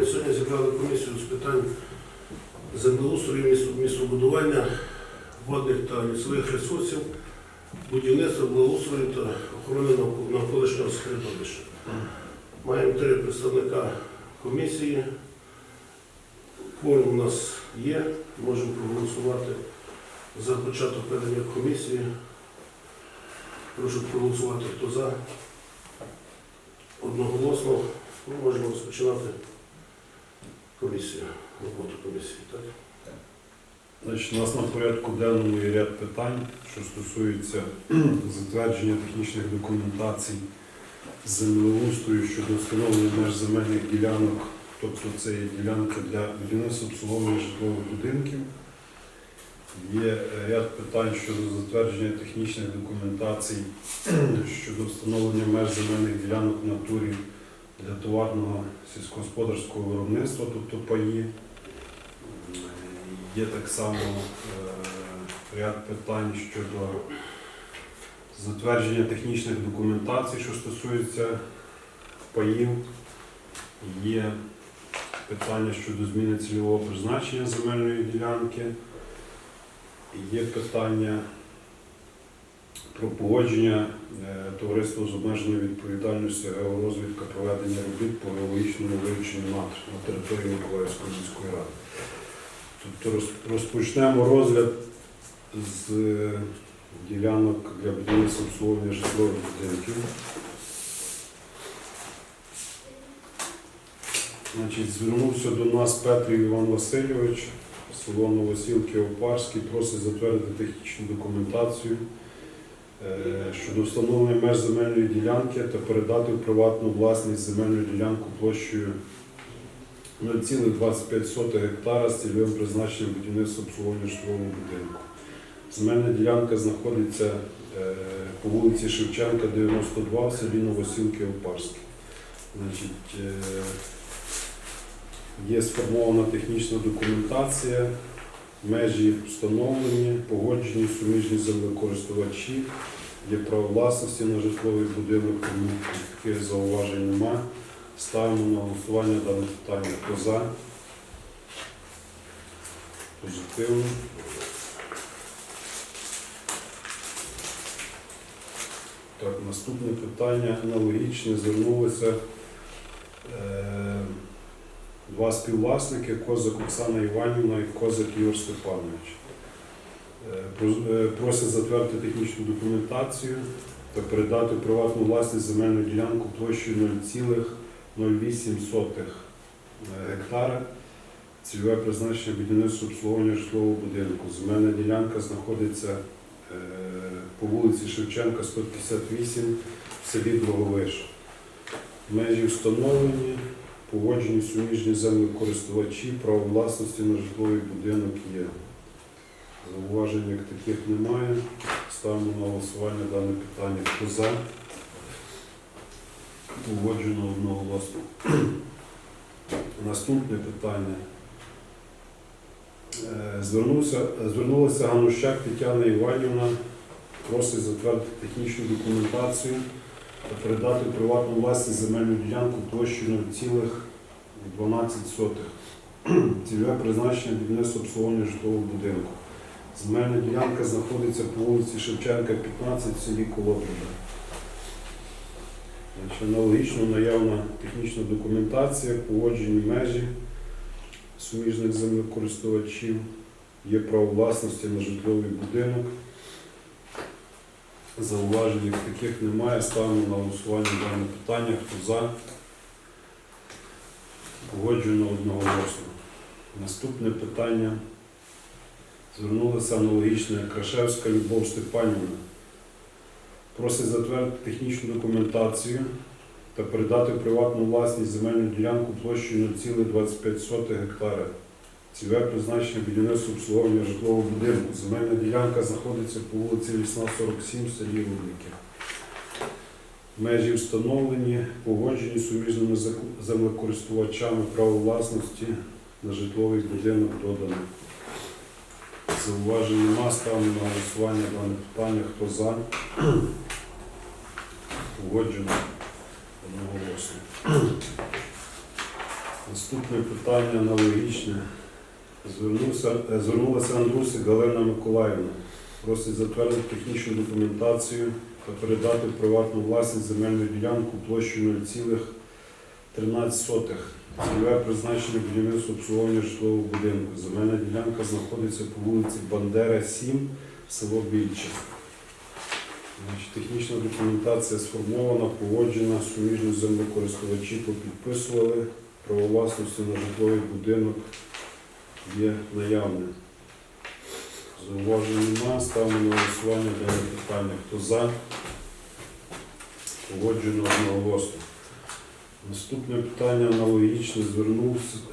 Ми сьогодні зібрали комісію з питань землеустрою, містобудування, водних та лісових ресурсів, будівництва, благоустрою та охорони навколишнього середовища. Маємо три представника комісії. Кворум у нас є, можемо проголосувати за початок ведення комісії. Прошу проголосувати, хто за. Одноголосно можемо розпочинати комісію, роботу комісії. Так? Значить, у нас на порядку денному є ряд питань, що стосуються затвердження технічних документацій землеустрою щодо встановлення меж земельних ділянок, тобто це є ділянки для будівництва обслуговування житлових будинків. Є ряд питань щодо затвердження технічних документацій щодо встановлення меж земельних ділянок в натурі для товарного сільськогосподарського виробництва, тобто паї. Є так само е, ряд питань щодо затвердження технічних документацій, що стосуються паїв. Є питання щодо зміни цільового призначення земельної ділянки. Є питання про погодження е, товариства з обмеженою відповідальністю георозвідка проведення робіт по геологічному вивченню надр на території Миколаївської міської ради. Тобто розпочнемо розгляд з е, ділянок для будівництва обслуговування житлових будинків. Значить, звернувся до нас Петрів Іван Васильович, село Новосілки Опарський, просить затвердити технічну документацію щодо встановлення меж земельної ділянки та передати в приватну власність земельну ділянку площею 0,25 гектара з цільовим призначенням будівництва обслуговування житлового будинку. Земельна ділянка знаходиться е, по вулиці Шевченка, 92 в селі Новосілки Опарське. Е, є сформована технічна документація, межі встановлені, погоджені суміжні землекористувачі, є право власності на житловий будинок, тому таких зауважень немає. Ставимо на голосування дане питання. Хто за? Позитивно. Так, наступне питання аналогічне. Звернулися е, два співвласники Козак Оксана Іванівна і Козак Ігор Степанович. Е, е, Просять затвердити технічну документацію та передати приватну власність земельну ділянку площею 0,08 гектара. Цільове призначення будівництва обслуговування житлового будинку. Земельна ділянка знаходиться е, по вулиці Шевченка, 158 в селі Дроговиш. Межі встановлені, погоджені суміжні землекористувачі, право власності на житловий будинок є. Зауважень як таких немає. Ставимо на голосування дане питання. Хто за? Погоджено одноголосно. Наступне питання. Е, звернулася Ганущак Тетяна Іванівна, просить затвердити технічну документацію та передати приватну власність земельну ділянку площею 0,12. Цільове призначення будівництва обслуговування житлового будинку. Земельна ділянка знаходиться по вулиці Шевченка, 15 в селі Колобрина. Аналогічно наявна технічна документація, погоджені межі суміжних землекористувачів, є право власності на житловий будинок. Зауважень таких немає. Ставимо на голосування дане питання. Хто за? Погоджено одноголосно. Наступне питання. Звернулася аналогічна Крашевська Любов Степанівна. Просить затвердити технічну документацію та передати приватну власність земельну ділянку площею 0,25 гектара. Цільове призначення будівництва обслуговування житлового будинку. Земельна ділянка знаходиться по вулиці Лісна, 47 в селі Рудники. Межі встановлені, погоджені суміжними землекористувачами право власності на житловий будинок додано. Зауважень нема, ставимо на голосування дане питання. Хто за? Погоджено одноголосно. Наступне питання аналогічне. Звернувся, е, звернулася Андрусик Галина Миколаївна. Просить затвердити технічну документацію та передати в приватну власність земельну ділянку площею 0,13. Цільове призначення будівництва обслуговування житлового будинку. Земельна ділянка знаходиться по вулиці Бандера, 7, село Більче. Технічна документація сформована, погоджена, суміжні землекористувачі попідписували, право власності на житловий будинок є наявне. Зауважень немає, ставимо на голосування дане питання. Хто за? Погоджено одноголосно. Наступне питання аналогічне.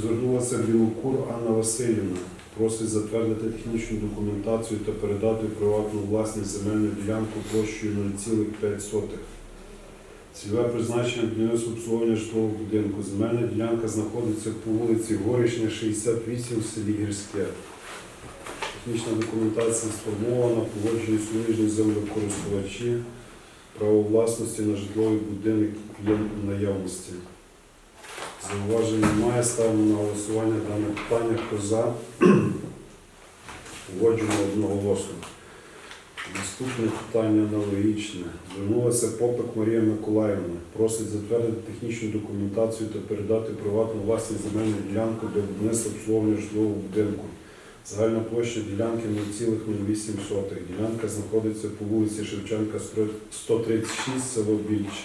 Звернулася Білокур Анна Васильівна. Просить затвердити технічну документацію та передати приватну власність земельну ділянку площею 0,5. Цільове призначення будівництва обслуговування житлового будинку. Земельна ділянка знаходиться по вулиці Горішня, 68 в селі Гірське. Технічна документація сформована, погоджені суміжні землекористувачі, право власності на житловий будинок є в наявності. Зауважень немає, ставимо на голосування дане питання. Хто за? Погоджено одноголосно. Наступне питання аналогічне. Звернулася попик Марія Миколаївна. Просить затвердити технічну документацію та передати приватну власність земельну ділянку для будівництва обслуговування житлового будинку. Загальна площа ділянки 0,08. Ділянка знаходиться по вулиці Шевченка, 136, село Більч.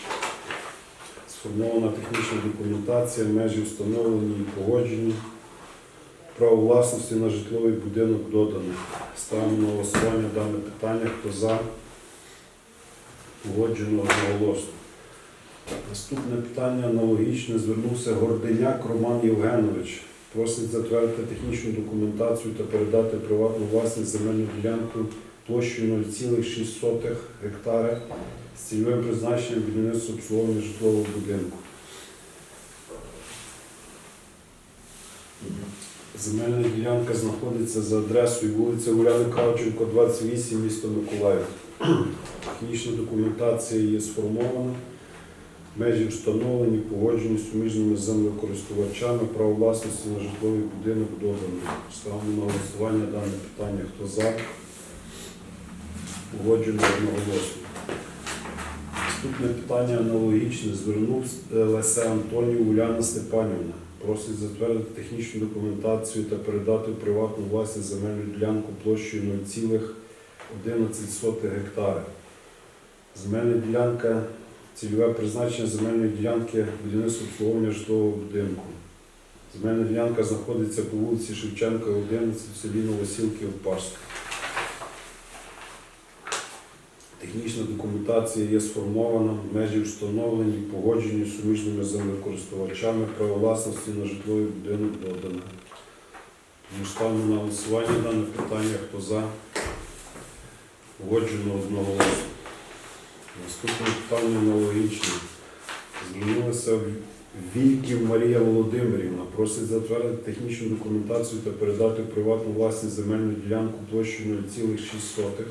Сформована технічна документація, межі встановлені і погоджені. Право власності на житловий будинок додане. Ставимо на голосування дане питання. Хто за? Погоджено одноголосно. Наступне питання аналогічне. Звернувся Горденяк Роман Євгенович. Просить затвердити технічну документацію та передати приватну власність земельну ділянку площею 0,6 гектара з цільовим призначенням будівництва обслуговування житлового будинку. Земельна ділянка знаходиться за адресою вулиця Уляни Кравченко, 28, місто Миколаїв. Технічна документація є сформована, межі встановлені, погоджені суміжними землекористувачами, право власності на житловий будинок додано. Ставимо на голосування дане питання. Хто за? Погоджено одноголосно. Наступне питання аналогічне. Звернувся Антонію Уляна Степанівна. Просить затвердити технічну документацію та передати в приватну власність земельну ділянку площею 0,11 гектари. Земельна ділянка, цільове призначення земельної ділянки будівництва обслуговування житлового будинку. Земельна ділянка знаходиться по вулиці Шевченка, 11 в селі Новосілки Опарськ. Технічна документація є сформована, межі встановлені, погоджені з суміжними землекористувачами, право власності на житловий будинок додано. Тому ставимо на голосування дане питання, хто за. Погоджено одноголосно. Наступне питання аналогічне. Звернулася Війків Марія Володимирівна. Просить затвердити технічну документацію та передати приватну власність земельну ділянку площею 0,6 е,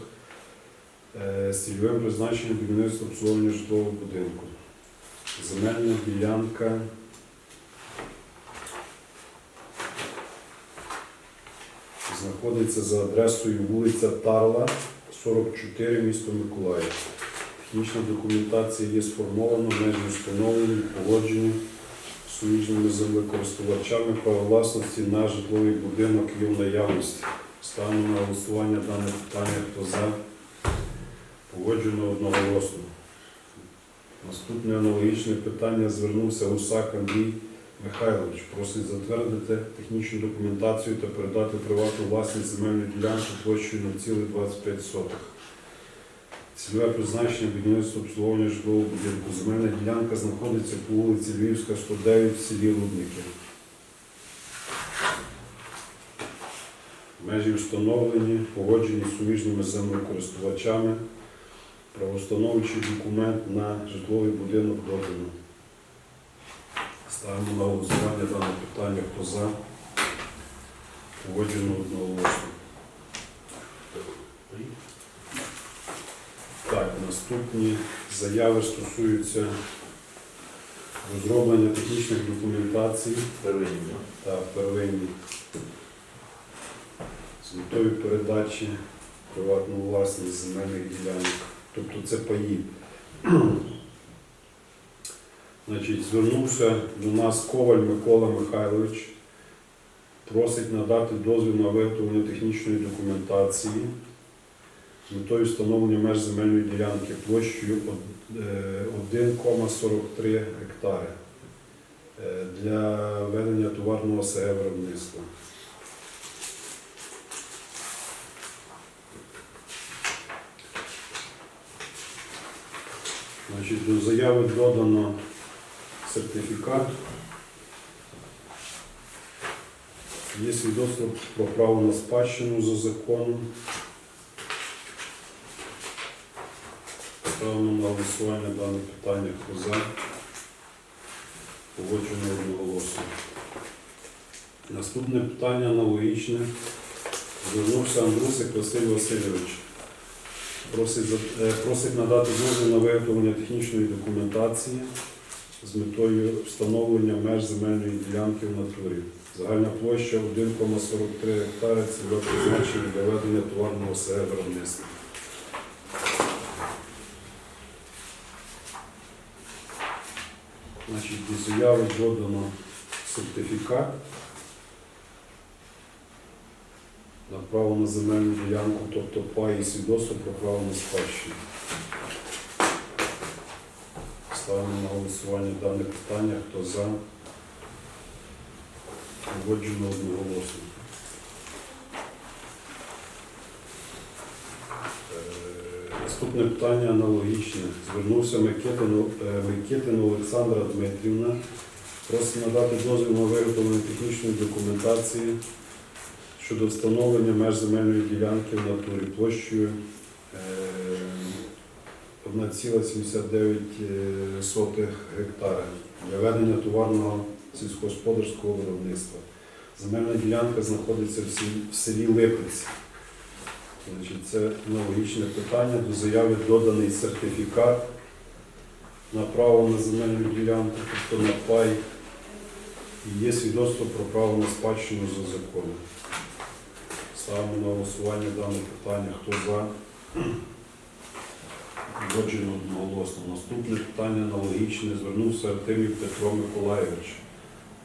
з цільовим призначенням будівництва обслуговування житлового будинку. Земельна ділянка. Знаходиться за адресою вулиця Тарла, 44, місто Миколаїв. Технічна документація є сформована, межі встановлені, погоджені з суміжними землекористувачами права власності на житловий будинок є в наявності. Ставимо на голосування дане питання, хто за. Погоджено одноголосно. Наступне аналогічне питання звернувся Гусак Андрій Михайлович. Просить затвердити технічну документацію та передати приватну власність земельну ділянку площею 0,25. Цільове призначення будівництва обслуговування житлового будинку. Земельна ділянка знаходиться по вулиці Львівська, 109 в селі Рудники. Межі встановлені, погоджені з суміжними землекористувачами. Правоустановчий документ на житловий будинок додано. Ставимо на голосування дане питання, хто за. Погоджено одноголосно. Так, наступні заяви стосуються розроблення технічних документацій Первинні. та первинні з метою передачі приватну власність земельних ділянок. Тобто це паї. Значить, звернувся до нас Коваль Микола Михайлович, просить надати дозвіл на виготовлення технічної документації з метою встановлення меж земельної ділянки площею е, 1,43 гектари е, для ведення товарного СГ виробництва. Значить, до заяви додано сертифікат. Є свідоцтво про право на спадщину за законом. Ставимо на голосування дане питання. Хто за? Погоджено одноголосно. Наступне питання аналогічне. Звернувся Андрусик Василь Васильович. Просить, е, просить надати дозвіл на виготовлення технічної документації з метою встановлення меж земельної ділянки в натурі. Загальна площа 1,43 гектари цільове призначення для ведення товарного виробництва. Значить, до заяви додано сертифікат на право на земельну ділянку, тобто пай і свідоцтво про право на спадщину. Ставимо на голосування дане питання. Хто за? Погоджено одноголосно. Е, Наступне питання аналогічне. Звернувся Микитин, е, Олександра Дмитрівна. Просить надати дозвіл на виготовлення технічної документації щодо встановлення меж земельної ділянки в натурі площею е, 1,79 гектара для ведення товарного сільськогосподарського виробництва. Земельна ділянка знаходиться в селі, Липець. Це аналогічне питання. До заяви доданий сертифікат на право на земельну ділянку, тобто на пай. І є свідоцтво про право на спадщину за законом. Ставимо на голосування дане питання. Хто за? Погоджено одноголосно. Наступне питання аналогічне. Звернувся Артемів Петро Миколайович.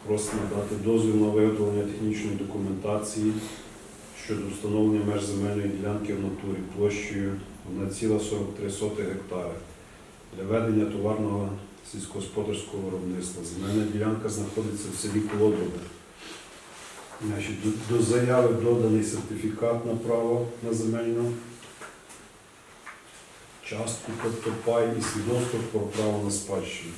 Просить надати дозвіл на виготовлення технічної документації щодо встановлення меж земельної ділянки в натурі площею 1,43 гектари для ведення товарного сільськогосподарського виробництва. Земельна ділянка знаходиться в селі Колодрове. Значить, до, до заяви доданий сертифікат на право на земельну частку, тобто пай і свідоцтво про право на спадщину.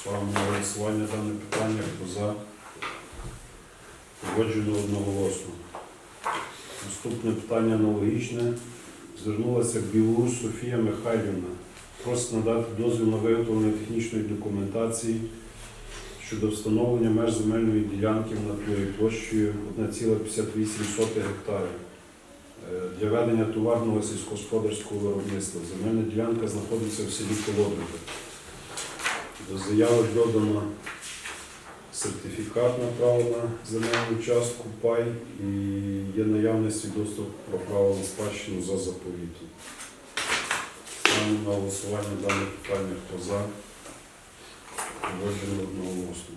Ставимо на голосування дане питання, хто за. Погоджено одноголосно. Наступне питання аналогічне. Звернулася Білорус Софія Михайлівна. Просить надати дозвіл на виготовлення технічної документації щодо встановлення меж земельної ділянки в натурі площею 1,58 гектари е, для ведення товарного сільськогосподарського виробництва. Земельна ділянка знаходиться в селі Колодникове. До заяви додано сертифікат на право на земельну частку пай і є наявне свідоцтво про право на спадщину за заповітом. Ставимо на голосування дане питання, хто за. Погоджено одноголосно.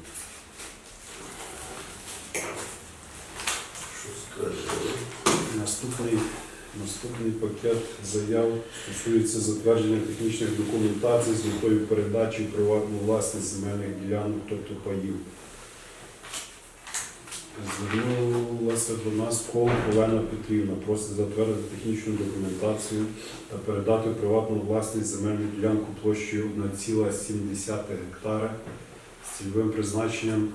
Що скажете? Наступний, наступний пакет заяв стосується затвердження технічних документацій з метою передачі у приватну власність земельних ділянок, тобто паїв. Звернулася до нас коло Олена Петрівна, просить затвердити технічну документацію та передати приватну власність земельну ділянку площею 1,7 гектара з цільовим призначенням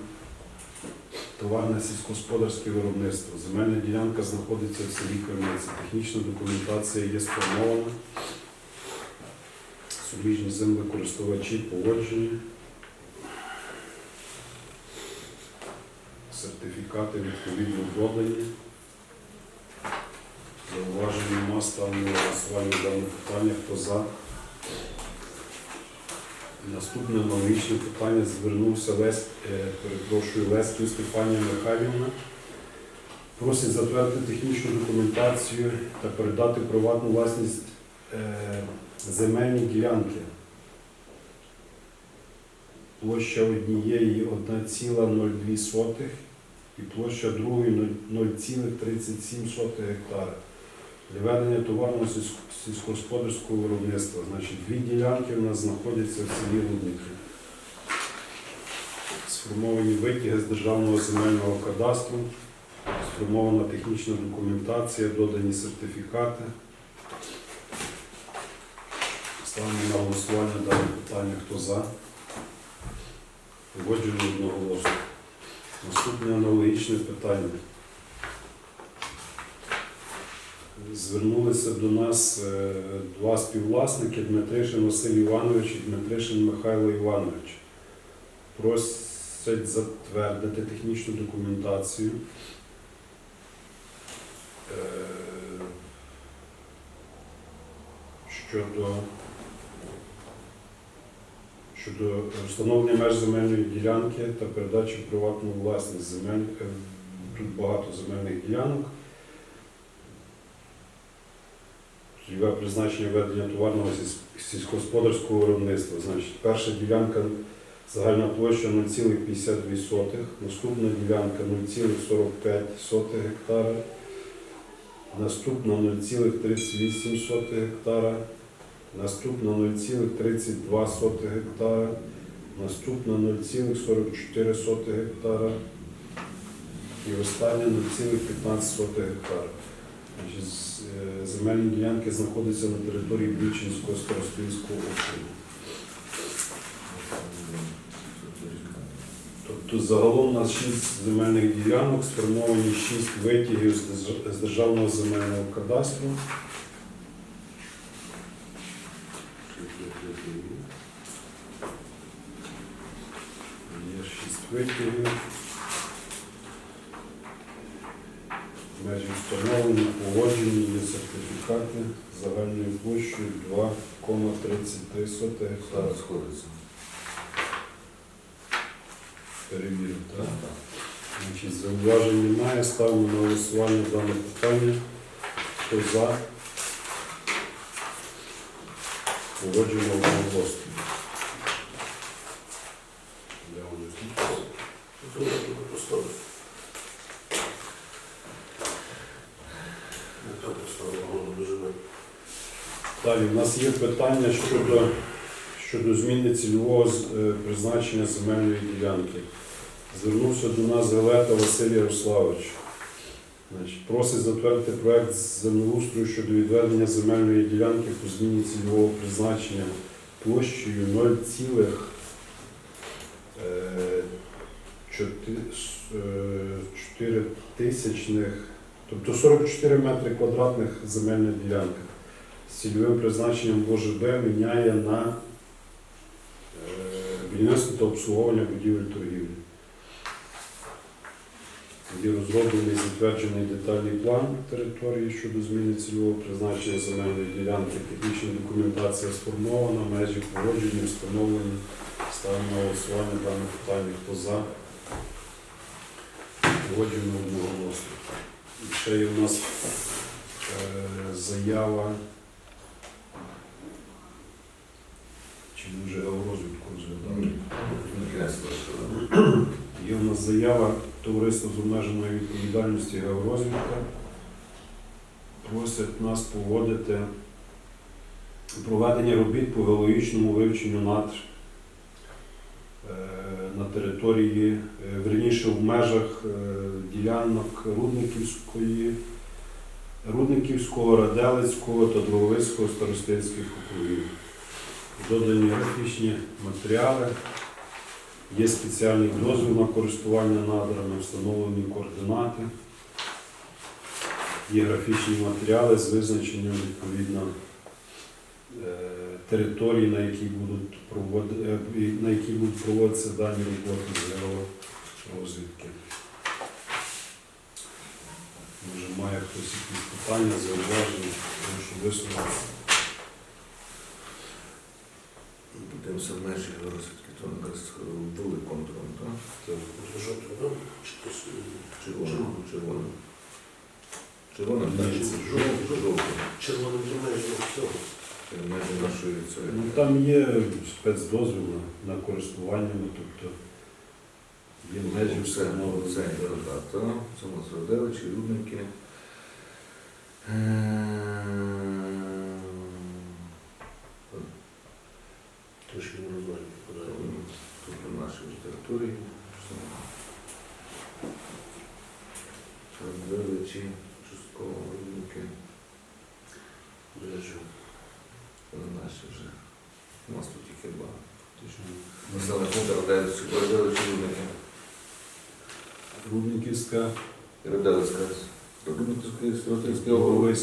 товарне сільськогосподарське виробництво. Земельна ділянка знаходиться в селі Кремниця. Технічна документація є сформована. Суміжні землекористувачі погоджені. Сертифікати відповідно додані. Зауваження нема, ставимо на голосування дане питання. Хто за? Наступне аналогічне питання звернувся Лесь, е, перепрошую, Леськів Стефанія Михайлівна. Просить затвердити технічну документацію та передати приватну власність е, земельні ділянки. Площа однієї 1,02 і площа другої 0,37 гектара. Для ведення товарного сільськогосподарського виробництва. Значить, дві ділянки у нас знаходяться в селі Рудники. Сформовані витяги з державного земельного кадастру, сформована технічна документація, додані сертифікати. Ставимо на голосування дане питання. Хто за? Погоджено одноголосно. Наступне аналогічне питання. Звернулися до нас е, два співвласники Дмитришин Василь Іванович і Дмитришин Михайло Іванович. Просять затвердити технічну документацію. е, Щодо, щодо встановлення меж земельної ділянки та передачі в приватну власність земель. Е, Тут багато земельних ділянок. Цільове призначення ведення товарного сільськогосподарського виробництва. Значить, перша ділянка загальна площа 0,52, наступна ділянка 0,45 гектара, наступна 0,38 гектара, наступна 0,32 гектара, наступна 0,44 гектара і остання 0,15 гектара. Е, Земельні ділянки знаходяться на території Бічинського старостинського округу. Тобто загалом у нас 6 земельних ділянок, сформовані 6 витягів з державного земельного кадастру. Є 6 витягів. Межі встановлені, погоджені, є сертифікати загальною площею 2,33 гектара. сходиться. Перевіримо, так? Значить, зауважень немає. Ставимо на голосування дане питання. Хто за? Погоджено одноголосно. Де вони тут? Тут я туди поставив. Не так поставив, воно дуже не. Далі, у нас є питання щодо, щодо зміни цільового е, призначення земельної ділянки. Звернувся до нас Галета Василь Ярославович. Просить затвердити проект землеустрою щодо відведення земельної ділянки по зміні цільового призначення площею 0,4 тисячних, тобто 44 метри квадратних земельна ділянка з цільовим призначенням ОЖБ міняє на е, будівництво та обслуговування будівель торгівлі. Є розроблений затверджений детальний план території щодо зміни цільового призначення земельної ділянки. Технічна документація сформована, межі погоджені, встановлені. Ставимо на голосування дане питання. Хто за? Погоджено одноголосно. І ще є у нас е, заява. Чи вже розвідку розглядали? Є у нас заява товариства з обмеженою відповідальністю георозвідка. Просять нас погодити проведення робіт по геологічному вивченню надр е, на території, е, верніше в межах е, ділянок Рудниківської, Рудниківського, Раделицького та Дрововицького старостинських округів. Додані графічні матеріали. Є спеціальний дозвіл на користування надрами, встановлені координати. Є графічні матеріали з визначенням відповідно е, територій, на які будуть провод- е, на які будуть проводитися дані роботи з розвідки. Може, має хтось якісь питання, зауваження, прошу висунутися. Орієнтуємося в межі розвідки, то якось були контуром, так? Це с- Червоно, червоно. Червоно, Ні, так, жовтий. червоним земельним всього. Це межі нашої Ну, там є спецдозвіл на, на користування, ну, тобто є межі Все, це так, це Мосровдевич, Рудники. Трошки не розумію. Тут на нашій території. Мосровдевичі, частково. Бережу. Це наші вже. У нас тут тільки два. Населений пункт Родевичі, Рудники. Рудниківська, Родевицька. Рудниківський, Стротинський округ.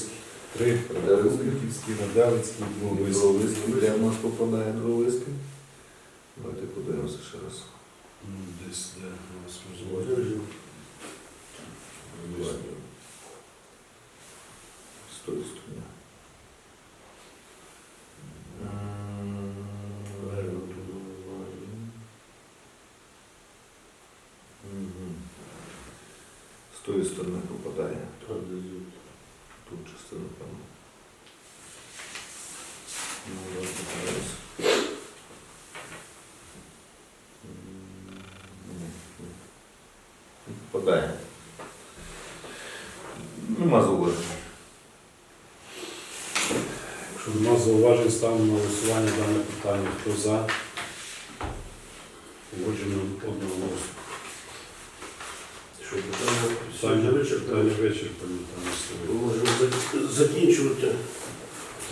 Три, Родевицький. Рудниківський, Радавицький, Головиський. Де в нас попадає Дровиський? Давайте подивимося ще раз. Десь де у нас. З тої сторони. З тої сторони попадає. Так, десь. Тут частина там. Ну, я попадаюсь. М, ні, ні. Не Нема зауважень. Якщо нема зауважень, ставимо на голосування дане питання. Хто за? Погоджено одноголосно. Що питання? Питання, вичерпані. Можемо закінчувати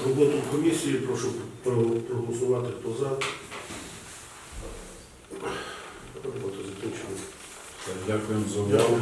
роботу комісії. Прошу проголосувати, хто за. Дякуємо за увагу.